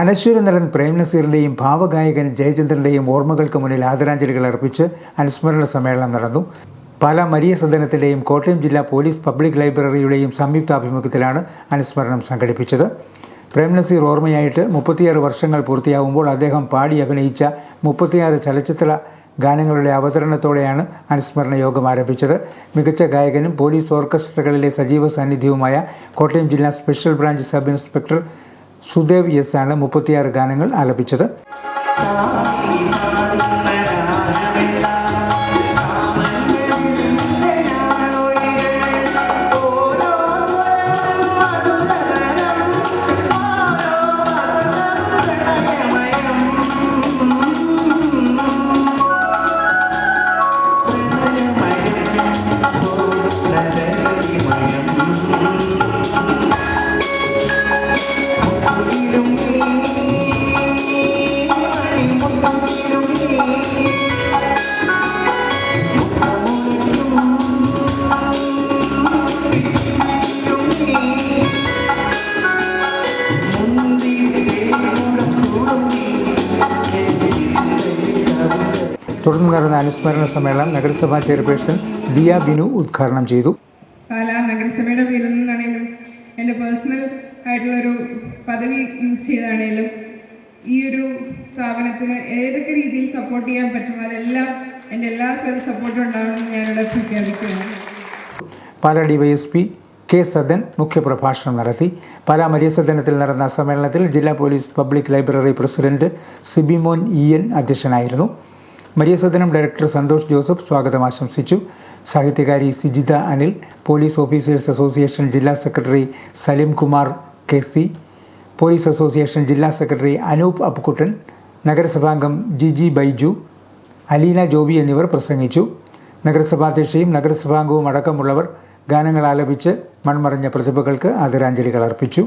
അനശ്വര നടൻ പ്രേം ഭാവഗായകൻ ജയചന്ദ്രന്റെയും ഓർമ്മകൾക്ക് മുന്നിൽ ആദരാഞ്ജലികൾ അർപ്പിച്ച് അനുസ്മരണ സമ്മേളനം നടന്നു. പാല മരിയ സദനത്തിന്റെയും കോട്ടയം ജില്ലാ പോലീസ് പബ്ലിക് ലൈബ്രറിയുടെയും സംയുക്താഭിമുഖ്യത്തിലാണ് അനുസ്മരണം സംഘടിപ്പിച്ചത്. പ്രേം നസീർ ഓർമ്മയായിട്ട് മുപ്പത്തിയാറ് വർഷങ്ങൾ പൂർത്തിയാവുമ്പോൾ അദ്ദേഹം പാടി അഭിനയിച്ച മുപ്പത്തിയാറ് ചലച്ചിത്ര ഗാനങ്ങളുടെ അവതരണത്തോടെയാണ് അനുസ്മരണ യോഗം ആരംഭിച്ചത്. മികച്ച ഗായകനും പോലീസ് ഓർക്കസ്ട്രകളിലെ സജീവ സാന്നിധ്യവുമായ കോട്ടയം ജില്ലാ special branch sub inspector Sudev S ആണ് മുപ്പത്തിയാറ് ഗാനങ്ങൾ ആലപിച്ചത് തുടർന്ന് നടന്ന അനുസ്മരണ സമ്മേളനം നഗരസഭാ ചെയർപേഴ്സൺ ദിയ ബിനു ഉദ്ഘാടനം ചെയ്തു. പാലാ നഗരസഭയുടെ പേരിൽ നിന്നാണെങ്കിലും എന്റെ പേഴ്സണൽ ആയിട്ടുള്ളൊരു പദവി യൂസ് ചെയ്താണെങ്കിലും ഈ ഒരു സ്ഥാപനത്തിന് ഏതൊക്കെ രീതിയിൽ സപ്പോർട്ട് ചെയ്യാൻ പറ്റും അതെല്ലാം എന്റെ എല്ലാ സപ്പോർട്ടും ഉണ്ടാകുമെന്ന് ഞാനിവിടെ പ്രഖ്യാപിക്കുകയാണ്. പാലാ ഡിവൈഎസ്പി കെ സദൻ മുഖ്യപ്രഭാഷണം നടത്തി. പാലാ മര്യസദനത്തിൽ നടന്ന സമ്മേളനത്തിൽ ജില്ലാ police public library president Sibimon E N അധ്യക്ഷനായിരുന്നു. Maria Sadanam director Santhosh Joseph സ്വാഗതം ആശംസിച്ചു. സാഹിത്യകാരി Sijitha Anil police officers association ജില്ലാ secretary Salim Kumar K C police association ജില്ലാ സെക്രട്ടറി അനൂപ് അപ്പുക്കുട്ടൻ നഗരസഭാംഗം ജി ജി ബൈജു അലീന ജോബി എന്നിവർ പ്രസംഗിച്ചു. നഗരസഭാധ്യക്ഷയും നഗരസഭാംഗവും അടക്കമുള്ളവർ ഗാനങ്ങൾ ആലപിച്ച് മൺമറഞ്ഞ പ്രതിഭകൾക്ക് ആദരാഞ്ജലികൾ അർപ്പിച്ചു.